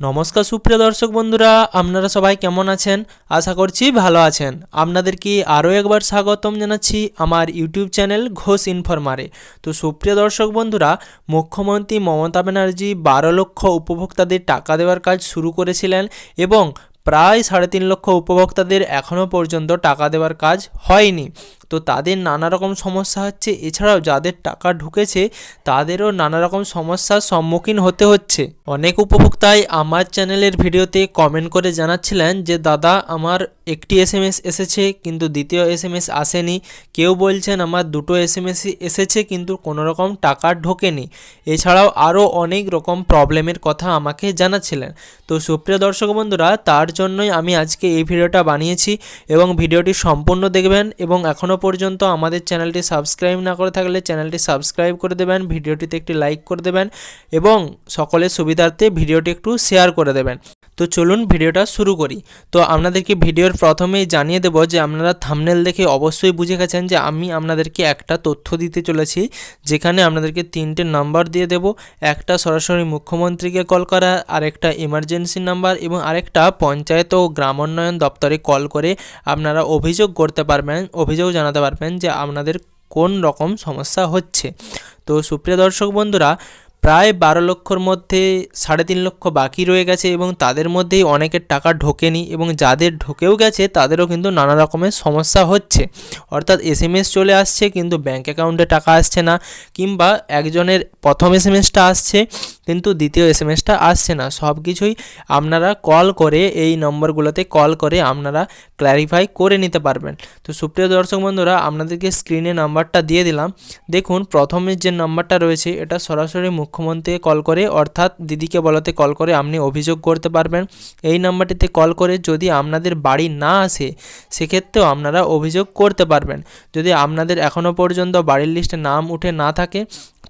নমস্কার, সুপ্রিয় দর্শক বন্ধুরা, আপনারা সবাই কেমন আছেন? আশা করছি ভালো আছেন। আপনাদেরকে আরও একবার স্বাগতম জানাচ্ছি আমার ইউটিউব চ্যানেল ঘোষ ইনফরমারে। তো সুপ্রিয় দর্শক বন্ধুরা, মুখ্যমন্ত্রী মমতা ব্যানার্জি বারো লক্ষ উপভোক্তাদের টাকা দেওয়ার কাজ শুরু করেছিলেন এবং প্রায় সাড়ে তিন লক্ষ উপভোক্তাদের এখনও পর্যন্ত টাকা দেওয়ার কাজ হয়নি। তো তাদের নানা রকম সমস্যা হচ্ছে। এছাড়াও যাদের টাকা ঢুকেছে, তাদেরও নানা রকম সমস্যার সম্মুখীন হতে হচ্ছে। অনেক উপভোক্তাই আমার চ্যানেলের ভিডিওতে কমেন্ট করে জানাচ্ছিলেন যে, দাদা, আমার একটি এস এসেছে, কিন্তু দ্বিতীয় এস আসেনি। কেউ বলছেন আমার দুটো এস এসেছে, কিন্তু কোনো রকম টাকা ঢোকেনি। এছাড়াও আরও অনেক রকম প্রবলেমের কথা আমাকে জানাচ্ছিলেন। তো সুপ্রিয় দর্শক বন্ধুরা, তার জন্যই আমি আজকে এই ভিডিওটা বানিয়েছি এবং ভিডিওটি সম্পূর্ণ দেখবেন এবং এখনও পর্যন্ত আমাদের চ্যানেলটি সাবস্ক্রাইব না করে থাকলে চ্যানেলটি সাবস্ক্রাইব করে দেবেন, ভিডিওটিতে একটি লাইক করে দেবেন এবং সকলের সুবিধার্থে ভিডিওটি একটু শেয়ার করে দেবেন। তো চলুন ভিডিওটা শুরু করি। তো আপনাদেরকে ভিডিওর প্রথমেই জানিয়ে দেবো যে আপনারা থামনেল দেখে অবশ্যই বুঝে গেছেন যে আমি আপনাদেরকে একটা তথ্য দিতে চলেছি, যেখানে আপনাদেরকে তিনটে নাম্বার দিয়ে দেব। একটা সরাসরি মুখ্যমন্ত্রীকে কল করা, আরেকটা এমার্জেন্সি নাম্বার এবং আরেকটা পঞ্চায়েত ও গ্রামোন্নয়ন দপ্তরে কল করে আপনারা অভিযোগ করতে পারবেন, অভিযোগ জানাতে পারবেন যে আপনাদের কোন রকম সমস্যা হচ্ছে। তো সুপ্রিয় দর্শক বন্ধুরা, প্রায় বারো লক্ষর মধ্যে সাড়ে তিন লক্ষ বাকি রয়ে গেছে এবং তাদের মধ্যেই অনেকের টাকা ঢোকেনি এবং যাদের ঢোকেও গেছে তাদেরও কিন্তু নানা রকমের সমস্যা হচ্ছে। অর্থাৎ এস এম এস চলে আসছে কিন্তু ব্যাঙ্ক অ্যাকাউন্টে টাকা আসছে না কিংবা একজনের প্রথম এস এম এসটা আসছে কিন্তু দ্বিতীয় এস এম এসটা আসছে না। সব কিছুই আপনারা কল করে এই নম্বরগুলোতে কল করে আপনারা ক্ল্যারিফাই করে নিতে পারবেন। তো সুপ্রিয় দর্শক বন্ধুরা, আপনাদেরকে স্ক্রিনে নাম্বারটা দিয়ে দিলাম। দেখুন প্রথমের যে নাম্বারটা রয়েছে, এটা সরাসরি মুখ্যমন্ত্রীকে কল করে, অর্থাৎ দিদিকে বলাতে কল করে আপনি অভিযোগ করতে পারবেন। এই নাম্বারটিতে কল করে যদি আপনাদের বাড়ি না আসে, সেক্ষেত্রেও আপনারা অভিযোগ করতে পারবেন। যদি আপনাদের এখনও পর্যন্ত বাড়ির লিস্টে নাম উঠে না থাকে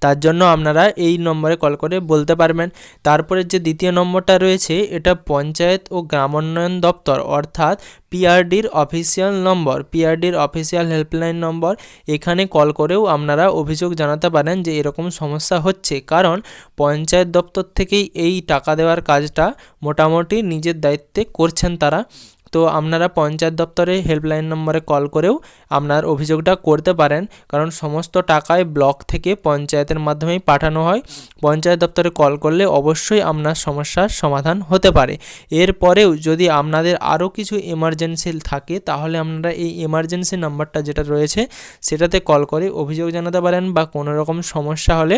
তার জন্য আপনারা এই নম্বরে কল করে বলতে পারবেন। তারপরে যে দ্বিতীয় নম্বরটা রয়েছে, এটা পঞ্চায়েত ও গ্রামোন্নয়ন দপ্তর, অর্থাৎ পিআরডির অফিসিয়াল নম্বর, পিআরডির অফিসিয়াল হেল্পলাইন নম্বর। এখানে কল করেও আপনারা অভিযোগ জানাতে পারেন যে এরকম সমস্যা হচ্ছে। কারণ পঞ্চায়েত দপ্তর থেকেই এই টাকা দেওয়ার কাজটা মোটামুটি নিজের দায়িত্বে করছেন তারা। তো আপনারা পঞ্চায়েত দপ্তরে হেল্পলাইন নম্বরে কল করেও আপনার অভিযোগটা করতে পারেন। কারণ সমস্ত টাকাই ব্লক থেকে পঞ্চায়েতের মাধ্যমেই পাঠানো হয়। পঞ্চায়েত দপ্তরে কল করলে অবশ্যই আপনার সমস্যার সমাধান হতে পারে। এরপরেও যদি আপনাদের আরও কিছু এমার্জেন্সি থাকে, তাহলে আপনারা এই এমার্জেন্সি নাম্বারটা যেটা রয়েছে, সেটাতে কল করে অভিযোগ জানাতে পারেন বা কোনো রকম সমস্যা হলে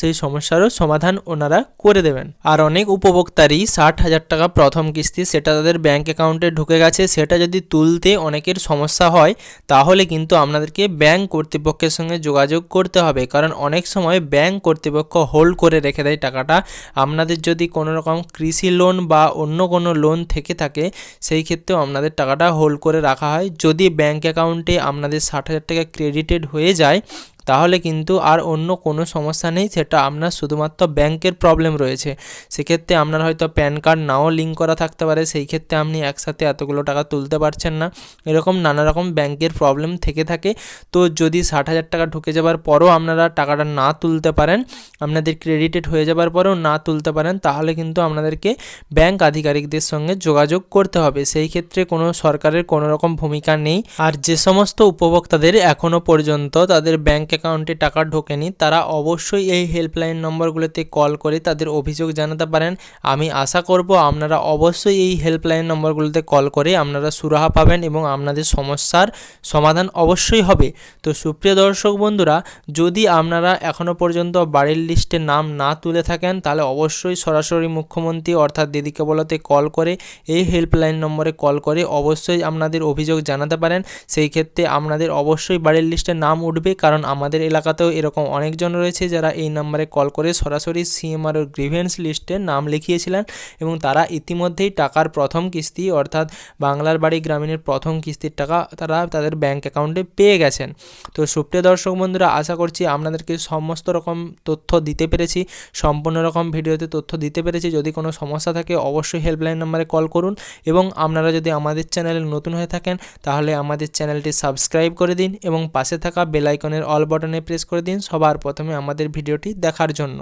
সেই সমস্যারও সমাধান ওনারা করে দেবেন। আর অনেক উপভোক্তারই ষাট হাজার টাকা প্রথম কিস্তি, সেটা তাদের ব্যাঙ্ক অ্যাকাউন্টে ঢুকে গেছে, সেটা যদি তুলতে অনেকের সমস্যা হয়, তাহলে কিন্তু আপনাদেরকে ব্যাঙ্ক কর্তৃপক্ষের সঙ্গে যোগাযোগ করতে হবে। কারণ অনেক সময় ব্যাঙ্ক কর্তৃপক্ষ হোল্ড করে রেখে দেয় টাকাটা। আপনাদের যদি কোনো রকম কৃষি লোন বা অন্য কোনো লোন থেকে থাকে, সেই ক্ষেত্রেও আপনাদের টাকাটা হোল্ড করে রাখা হয়। যদি ব্যাঙ্ক অ্যাকাউন্টে আপনাদের ষাট হাজার টাকা ক্রেডিটেড হয়ে যায় তাহলে কিন্তু আর অন্য কোনো সমস্যা নেই। সেটা আপনার শুধুমাত্র ব্যাংকের প্রবলেম রয়েছে। সেক্ষেত্রে আপনার হয়তো প্যান কার্ড নাও লিঙ্ক করা থাকতে পারে। সেই ক্ষেত্রে আপনি একসাথে এতগুলো টাকা তুলতে পারছেন না। এরকম নানা রকম ব্যাংকের প্রবলেম থেকে থাকে। তো যদি ষাট হাজার টাকা ঢুকে যাবার পরও আপনারা টাকাটা না তুলতে পারেন, আপনাদের ক্রেডিটেড হয়ে যাবার পরেও না তুলতে পারেন, তাহলে কিন্তু আপনাদেরকে ব্যাংক আধিকারিকদের সঙ্গে যোগাযোগ করতে হবে। সেই ক্ষেত্রে কোনো সরকারের কোনো রকম ভূমিকা নেই। আর যে সমস্ত উপভোক্তাদের এখনও পর্যন্ত তাদের ব্যাংক অ্যাকাউন্টে টাকা ঢোকেনি, তারা অবশ্যই এই হেল্পলাইন নম্বরগুলোতে কল করে তাদের অভিযোগ জানাতে পারেন। আমি আশা করব আপনারা অবশ্যই এই হেল্পলাইন নম্বরগুলোতে কল করে আপনারা সুরাহা পাবেন এবং আপনাদের সমস্যার সমাধান অবশ্যই হবে। তো সুপ্রিয় দর্শক বন্ধুরা, যদি আপনারা এখনও পর্যন্ত বাড়ির লিস্টে নাম না তুলে থাকেন, তাহলে অবশ্যই সরাসরি মুখ্যমন্ত্রী অর্থাৎ দিদিকে বলতে কল করে এই হেল্পলাইন নম্বরে কল করে অবশ্যই আপনাদের অভিযোগ জানাতে পারেন। সেই ক্ষেত্রে আপনাদের অবশ্যই বাড়ির লিস্টে নাম উঠবে, কারণ আমাদের এলাকাতেও এরকম অনেকজন রয়েছে যারা এই নাম্বারে কল করে সরাসরি সিএমআরও গ্রিভেন্স লিস্টে নাম লিখিয়েছিলেন এবং তারা ইতিমধ্যেই টাকার প্রথম কিস্তি অর্থাৎ বাংলার বাড়ি গ্রামীণের প্রথম কিস্তির টাকা তারা তাদের ব্যাঙ্ক অ্যাকাউন্টে পেয়ে গেছেন। তো সুপ্রিয় দর্শক বন্ধুরা, আশা করছি আপনাদেরকে সমস্ত রকম তথ্য দিতে পেরেছি, সম্পূর্ণ রকম ভিডিওতে তথ্য দিতে পেরেছি। যদি কোনো সমস্যা থাকে অবশ্যই হেল্পলাইন নাম্বারে কল করুন এবং আপনারা যদি আমাদের চ্যানেলে নতুন হয়ে থাকেন তাহলে আমাদের চ্যানেলটি সাবস্ক্রাইব করে দিন এবং পাশে থাকা বেলাইকনের অল বাটনে প্রেস করে দিন সবার প্রথমে আমাদের ভিডিওটি দেখার জন্য।